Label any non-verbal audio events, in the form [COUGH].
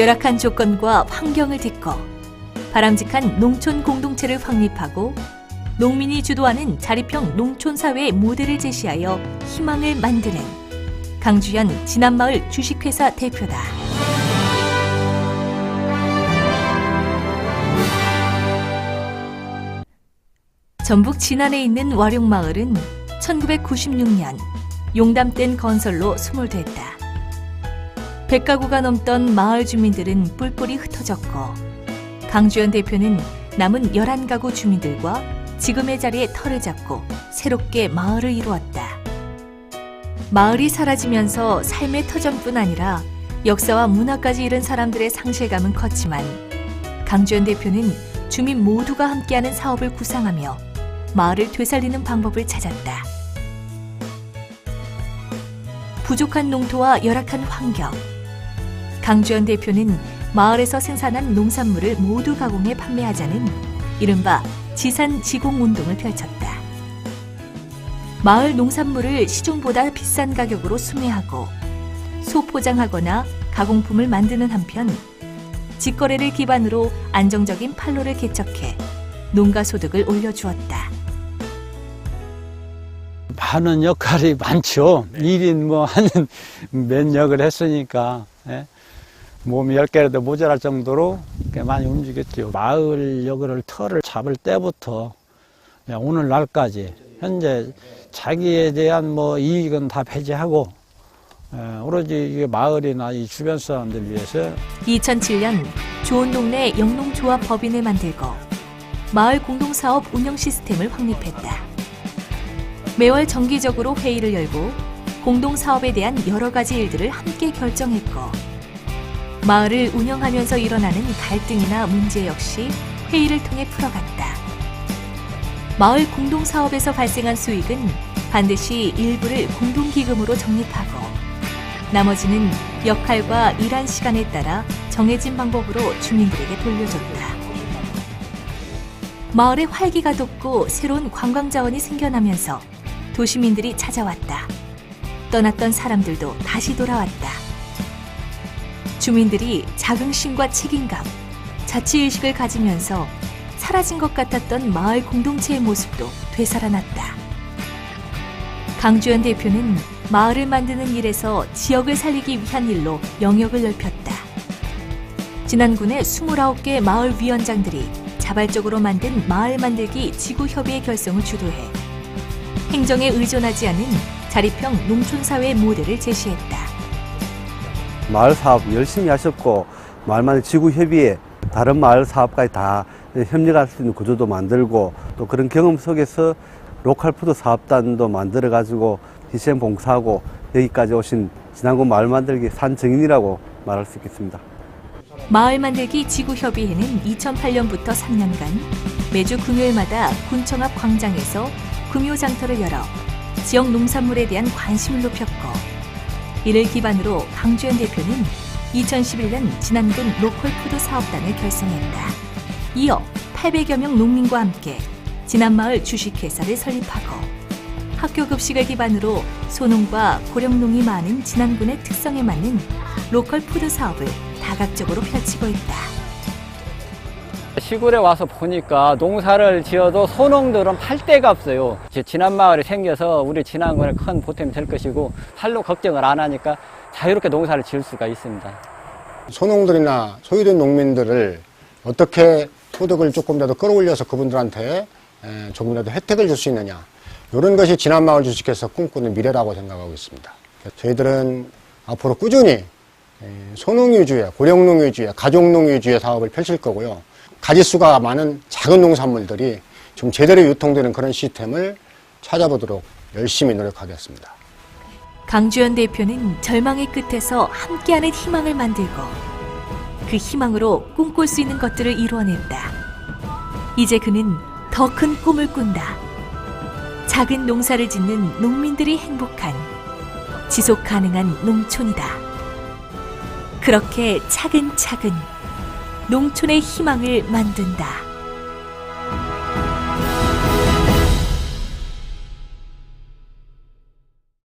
열악한 조건과 환경을 딛고 바람직한 농촌 공동체를 확립하고 농민이 주도하는 자립형 농촌 사회의 모델을 제시하여 희망을 만드는 강주현 진안마을 주식회사 대표다. 전북 진안에 있는 와룡마을은 1996년 용담된 건설로 수몰됐다. 100가구가 넘던 마을 주민들은 뿔뿔이 흩어졌고 강주현 대표는 남은 11가구 주민들과 지금의 자리에 터를 잡고 새롭게 마을을 이루었다. 마을이 사라지면서 삶의 터전뿐 아니라 역사와 문화까지 잃은 사람들의 상실감은 컸지만 강주현 대표는 주민 모두가 함께하는 사업을 구상하며 마을을 되살리는 방법을 찾았다. 부족한 농토와 열악한 환경. 강주현 대표는 마을에서 생산한 농산물을 모두 가공해 판매하자는 이른바 지산 지공 운동을 펼쳤다. 마을 농산물을 시중보다 비싼 가격으로 수매하고 소포장하거나 가공품을 만드는 한편 직거래를 기반으로 안정적인 판로를 개척해 농가 소득을 올려주었다. 하는 역할이 많죠. 일인 뭐 하는 [LAUGHS] 몇 역을 했으니까 예. 몸이 열 개라도 모자랄 정도로 꽤 많이 움직였죠. 마을 역을 털을 잡을 때부터 오늘날까지 현재 자기에 대한 뭐 이익은 다 배제하고 예, 오로지 이게 마을이나 이 주변 사람들 위해서 2007년 좋은 동네 영농조합 법인을 만들고 마을 공동사업 운영 시스템을 확립했다. 매월 정기적으로 회의를 열고 공동사업에 대한 여러 가지 일들을 함께 결정했고 마을을 운영하면서 일어나는 갈등이나 문제 역시 회의를 통해 풀어갔다. 마을 공동사업에서 발생한 수익은 반드시 일부를 공동기금으로 적립하고 나머지는 역할과 일한 시간에 따라 정해진 방법으로 주민들에게 돌려줬다. 마을에 활기가 돋고 새로운 관광 자원이 생겨나면서 도시민들이 찾아왔다. 떠났던 사람들도 다시 돌아왔다. 주민들이 자긍심과 책임감, 자치의식을 가지면서 사라진 것 같았던 마을 공동체의 모습도 되살아났다. 강주현 대표는 마을을 만드는 일에서 지역을 살리기 위한 일로 영역을 넓혔다. 진안군의 29개 마을 위원장들이 자발적으로 만든 마을 만들기 지구협의회 결성을 주도해 행정에 의존하지 않은 자립형 농촌사회 모델을 제시했다. 마을 사업 열심히 하셨고 마을만의 지구 협의회 다른 마을 사업까지 다 협력할 수 있는 구조도 만들고 또 그런 경험 속에서 로컬 푸드 사업단도 만들어 가지고 희생 봉사하고 여기까지 오신 진안군 마을 만들기 산 증인이라고 말할 수 있겠습니다. 마을 만들기 지구협의회는 2008년부터 3년간 매주 금요일마다 군청 앞 광장에서 금요 장터를 열어 지역 농산물에 대한 관심을 높였고 이를 기반으로 강주현 대표는 2011년 진안군 로컬푸드 사업단을 결성했다. 이어 800여 명 농민과 함께 진안마을 주식회사를 설립하고 학교 급식을 기반으로 소농과 고령농이 많은 진안군의 특성에 맞는 로컬푸드 사업을 다각적으로 펼치고 있다. 시골에 와서 보니까 농사를 지어도 소농들은 팔 데가 없어요. 이제 진안마을이 생겨서 우리 진안군에 큰 보탬이 될 것이고 팔로 걱정을 안 하니까 자유롭게 농사를 지을 수가 있습니다. 소농들이나 소유된 농민들을 어떻게 소득을 조금이라도 끌어올려서 그분들한테 에, 조금이라도 혜택을 줄 수 있느냐 이런 것이 지난 마을 주식회사 꿈꾸는 미래라고 생각하고 있습니다. 저희들은 앞으로 꾸준히 에, 소농 위주의 고령농 위주의 가족농 위주의 사업을 펼칠 거고요. 가지수가 많은 작은 농산물들이 좀 제대로 유통되는 그런 시스템을 찾아보도록 열심히 노력하겠습니다. 강주현 대표는 절망의 끝에서 함께하는 희망을 만들고 그 희망으로 꿈꿀 수 있는 것들을 이루어냈다. 이제 그는 더 큰 꿈을 꾼다. 작은 농사를 짓는 농민들이 행복한 지속 가능한 농촌이다. 그렇게 차근차근 농촌의 희망을 만든다.